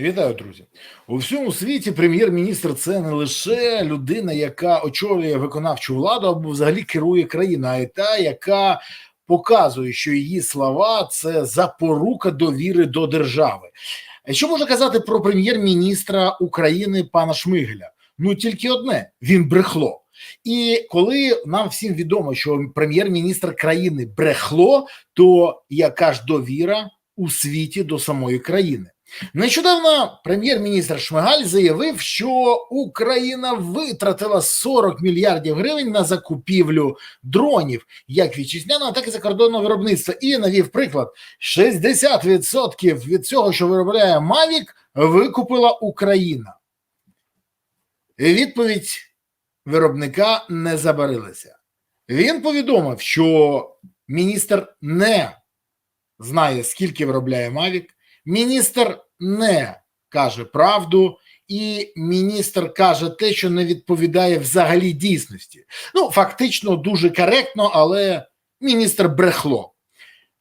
Вітаю, друзі. У всьому світі прем'єр-міністр це не лише людина, яка очолює виконавчу владу або взагалі керує країною, а й та, яка показує, що її слова це запорука довіри до держави. Що можна казати про прем'єр-міністра України пана Шмигеля? Ну тільки одне: він брехло. І коли нам всім відомо, що прем'єр-міністр країни брехло, то яка ж довіра у світі до самої країни? Нещодавно прем'єр-міністр Шмигаль заявив, що Україна витратила 40 мільярдів гривень на закупівлю дронів, як вітчизняного, так і закордонного виробництва. І навів приклад: 60% від цього, що виробляє Мавік, викупила Україна. Відповідь виробника не забарилася. Він повідомив, що міністр не знає, скільки виробляє Мавік. Міністр не каже правду, і міністр каже те, що не відповідає взагалі дійсності. Ну, фактично, дуже коректно, але міністр брехло.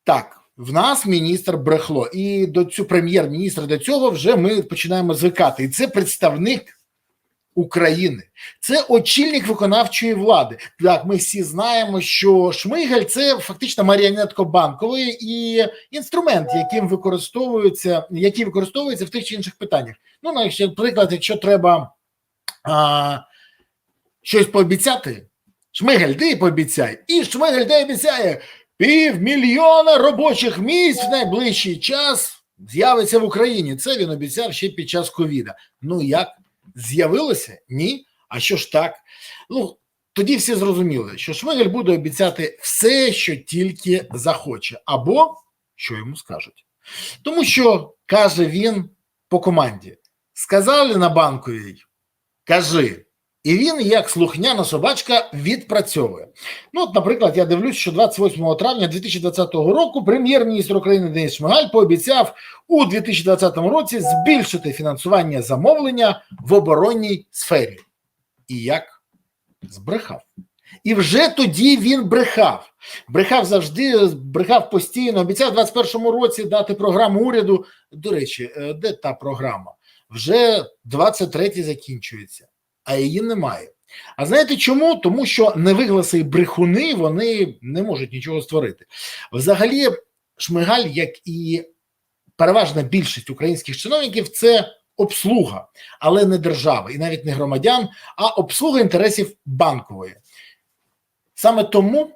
Так, в нас міністр брехло, і до цього прем'єр-міністра до цього вже ми починаємо звикати. І це представник. України це очільник виконавчої влади. Так, ми всі знаємо, що Шмигель це фактично маріонетка банкової і інструмент, яким використовується, який використовується в тих чи інших питаннях. Ну, наприклад, якщо треба а, щось пообіцяти, Шмигель, ти пообіцяй, і Шмигель де обіцяє півмільйона робочих місць в найближчий час з'явиться в Україні. Це він обіцяв ще під час ковіда. Ну як? З'явилося? Ні. А що ж так? Ну тоді всі зрозуміли, що Шмигель буде обіцяти все, що тільки захоче, або що йому скажуть. Тому що каже він по команді: сказали на банковій, кажи. І він, як слухняна собачка, відпрацьовує. Ну, от, наприклад, я дивлюсь, що 28 травня 2020 року прем'єр-міністр України Денис Шмигаль пообіцяв у 2020 році збільшити фінансування замовлення в оборонній сфері. І як збрехав. І вже тоді він брехав. Брехав завжди, брехав постійно. Обіцяв у 2021 році дати програму уряду. До речі, де та програма? Вже 23-й закінчується а її немає. А знаєте чому? Тому що невигласи і брехуни вони не можуть нічого створити. Взагалі, Шмигаль, як і переважна більшість українських чиновників, це обслуга, але не держави і навіть не громадян, а обслуга інтересів банкової. Саме тому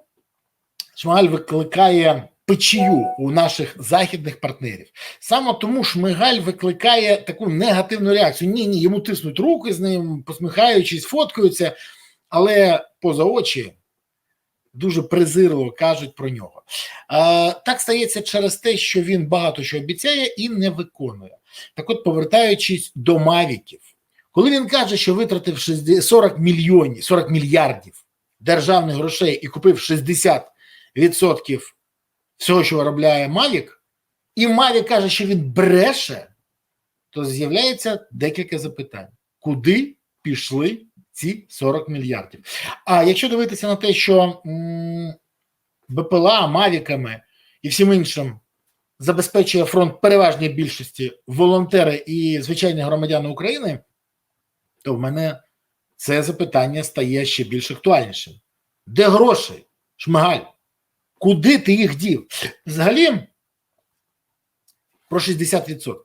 Шмигаль викликає печію у наших західних партнерів. Саме тому Шмигаль викликає таку негативну реакцію. Ні, ні, йому тиснуть руки з ним, посміхаючись, фоткаються, але поза очі дуже презирливо кажуть про нього. А, Так стається через те, що він багато що обіцяє і не виконує. Так, от, повертаючись до Мавіків, коли він каже, що витратив 40 мільйонів 40 мільярдів державних грошей і купив 60% всього, що виробляє Мавік, і Мавік каже, що він бреше, то з'являється декілька запитань: куди пішли ці 40 мільярдів? А якщо дивитися на те, що БПЛА Мавіками і всім іншим забезпечує фронт переважній більшості волонтери і звичайні громадяни України, то в мене це запитання стає ще більш актуальнішим. Де гроші? Шмигаль? Куди ти їх дів? Взагалі про 60%.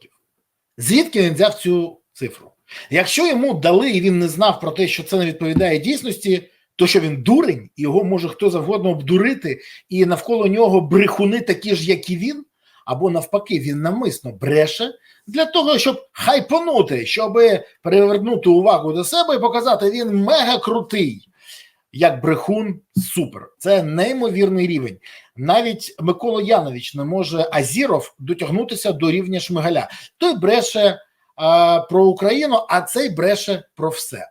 Звідки він взяв цю цифру? Якщо йому дали і він не знав про те, що це не відповідає дійсності, то що він дурень, його може хто завгодно обдурити, і навколо нього брехуни такі ж, як і він, або навпаки, він намисно бреше для того, щоб хайпонути, щоб перевернути увагу до себе і показати, він мега крутий як брехун супер. Це неймовірний рівень. Навіть Микола Янович не може Азіров дотягнутися до рівня Шмигаля. Той бреше а, про Україну, а цей бреше про все.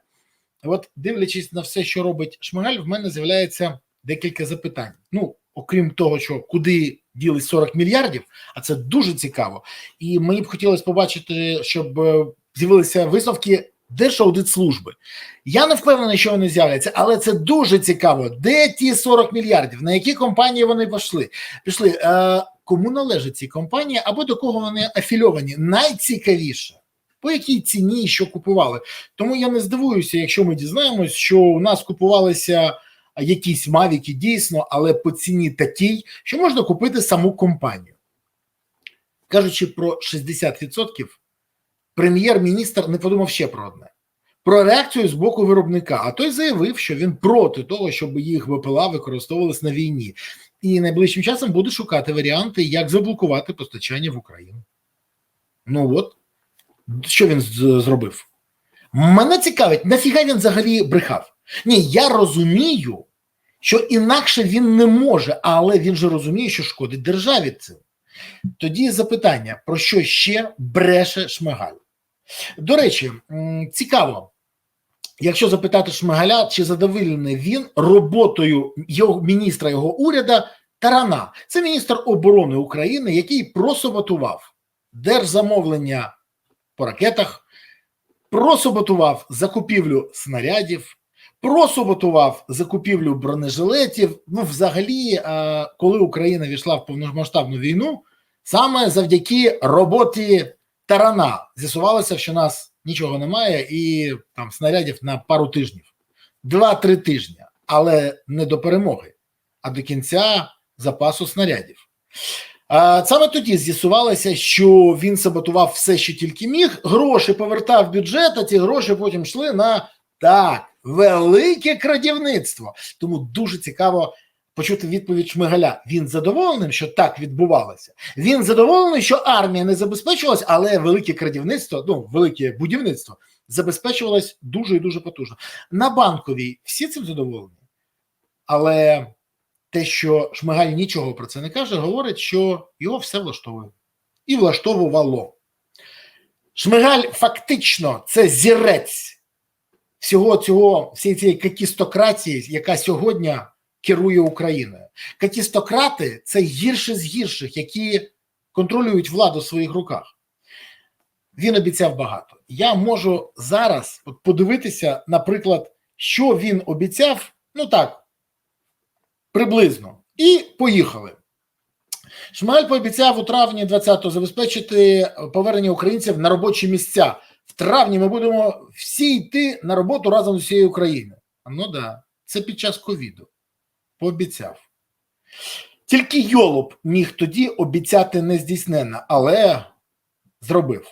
От, дивлячись на все, що робить Шмигаль, в мене з'являється декілька запитань. Ну, окрім того, що куди ділись 40 мільярдів, а це дуже цікаво. І мені б хотілося побачити, щоб е, з'явилися висновки Держаудитслужби. Я не впевнений, що вони з'являться, але це дуже цікаво. Де ті 40 мільярдів? На які компанії вони пішли? Пішли. Е, Кому належать ці компанії або до кого вони афільовані? Найцікавіше, по якій ціні що купували. Тому я не здивуюся, якщо ми дізнаємось, що у нас купувалися якісь мавіки дійсно, але по ціні такій, що можна купити саму компанію. Кажучи про 60%, прем'єр-міністр не подумав ще про одне. Про реакцію з боку виробника, а той заявив, що він проти того, щоб їх ВПЛА використовувалися на війні, і найближчим часом буде шукати варіанти, як заблокувати постачання в Україну. Ну от що він зробив? Мене цікавить, нафіга він взагалі брехав? Ні, я розумію, що інакше він не може, але він же розуміє, що шкодить державі цим. Тоді запитання: про що ще бреше Шмигаль? До речі, цікаво, якщо запитати Шмигаля, чи задоволений він роботою його міністра його уряду Тарана, це міністр оборони України, який просаботував держзамовлення по ракетах, просаботував закупівлю снарядів, просаботував закупівлю бронежилетів. Ну, взагалі, е, коли Україна війшла в повномасштабну війну, саме завдяки роботі Тарана з'ясувалося, що нас нічого немає, і там снарядів на пару тижнів, два-три тижні, але не до перемоги, а до кінця запасу снарядів. Саме тоді з'ясувалося, що він саботував все, що тільки міг. Гроші повертав бюджет, а ці гроші потім йшли на так велике крадівництво. Тому дуже цікаво почути відповідь Шмигаля. Він задоволений, що так відбувалося. Він задоволений, що армія не забезпечувалась, але велике крадівництво, ну велике будівництво забезпечувалось дуже і дуже потужно. На банковій всі цим задоволені, але те, що Шмигаль нічого про це не каже, говорить, що його все влаштовує і влаштовувало. Шмигаль фактично це зірець всього цього, всієї цієї какістократії, яка сьогодні керує Україною. Какістократи це гірші з гірших, які контролюють владу в своїх руках. Він обіцяв багато. Я можу зараз подивитися, наприклад, що він обіцяв, ну так, приблизно, і поїхали. Шмаль пообіцяв у травні 20-го забезпечити повернення українців на робочі місця. В травні ми будемо всі йти на роботу разом з усією Україною. Ну да, це під час ковіду. Пообіцяв. Тільки Йолоп міг тоді обіцяти нездійсненно, але зробив.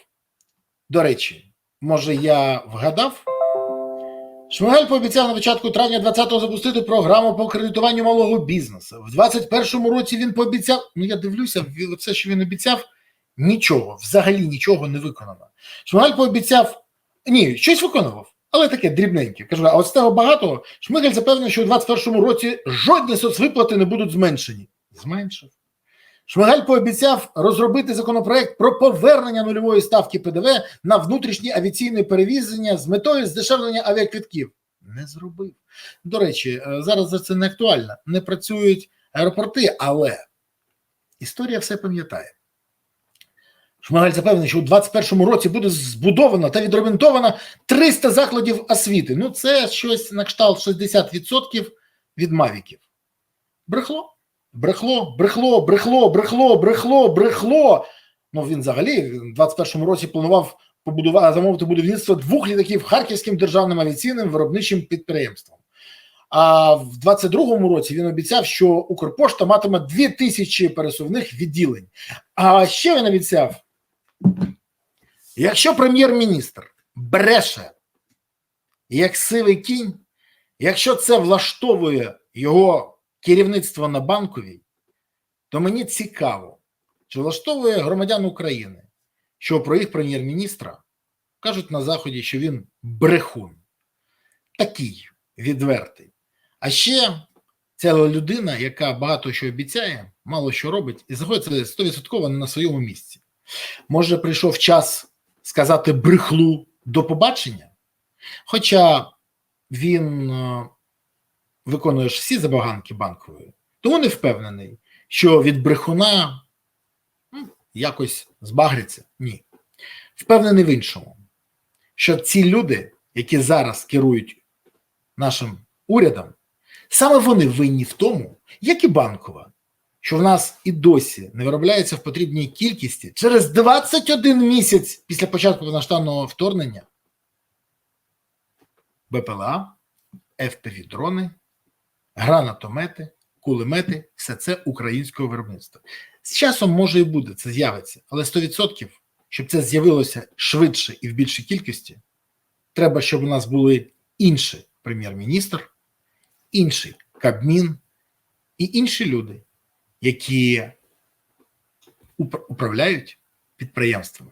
До речі, може, я вгадав? Шмигаль пообіцяв на початку травня 20-го запустити програму по кредитуванню малого бізнесу. В 21-му році він пообіцяв. Ну я дивлюся, все, що він обіцяв, нічого, взагалі нічого не виконано. Шмигаль пообіцяв, ні, щось виконував, але таке дрібненьке. Кажу, а от з того багатого Шмигаль запевнив, що у 21-му році жодні соцвиплати не будуть зменшені. Зменшив. Шмигаль пообіцяв розробити законопроект про повернення нульової ставки ПДВ на внутрішні авіаційні перевізення з метою здешевлення авіаквитків. Не зробив. До речі, е, зараз за це не актуально. Не працюють аеропорти, але історія все пам'ятає. Шмигаль запевнений, що у 2021 році буде збудовано та відремонтовано 300 закладів освіти. Ну, це щось на кшталт 60% від мавіків. Брехло. Брехло, брехло, брехло, брехло, брехло, брехло. Ну він взагалі в 21-му році планував побудувати замовити будівництво двох літаків Харківським державним авіаційним виробничим підприємством. А в 22-му році він обіцяв, що Укрпошта матиме 2000 пересувних відділень. А ще він обіцяв: якщо прем'єр-міністр бреше як сивий кінь, якщо це влаштовує його керівництво на банковій, то мені цікаво, чи влаштовує громадян України, що про їх прем'єр-міністра кажуть на Заході, що він брехун, такий відвертий. А ще ця людина, яка багато що обіцяє, мало що робить, і знаходиться 100% не на своєму місці. Може, прийшов час сказати брехлу до побачення, хоча він е, виконує ж всі забаганки банкової, тому не впевнений, що від брехуна ну, якось збагриться. Ні. Впевнений в іншому, що ці люди, які зараз керують нашим урядом, саме вони винні в тому, як і банкова, що в нас і досі не виробляється в потрібній кількості через 21 місяць після початку повноштабного вторгнення БПЛА, ФПВ-дрони, гранатомети, кулемети все це українського виробництва. З часом може і буде, це з'явиться, але 100%, щоб це з'явилося швидше і в більшій кількості, треба, щоб у нас були інший прем'єр-міністр, інший Кабмін і інші люди, які управляють підприємствами.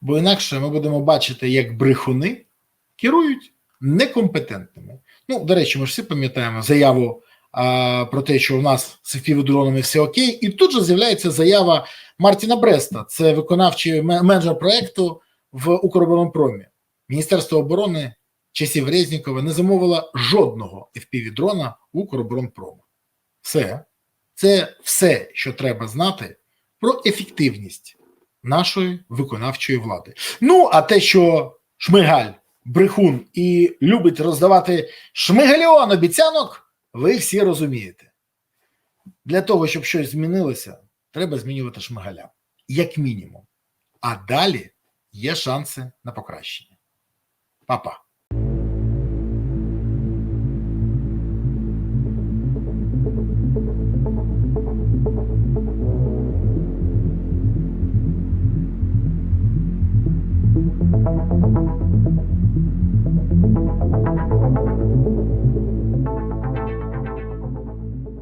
Бо інакше ми будемо бачити, як брехуни керують некомпетентними. Ну, до речі, ми ж всі пам'ятаємо заяву а, про те, що у нас з фівдронами все окей, і тут же з'являється заява Мартіна Бреста, це виконавчий менеджер проекту в Укроборонпромі. Міністерство оборони часів Резнікова не замовило жодного FPV-дрона у Укроборонпрому. Все. Це все, що треба знати про ефективність нашої виконавчої влади. Ну, а те, що Шмигаль, брехун і любить роздавати шмигаліон обіцянок, ви всі розумієте. Для того, щоб щось змінилося, треба змінювати шмигаля, як мінімум. А далі є шанси на покращення. Па-па.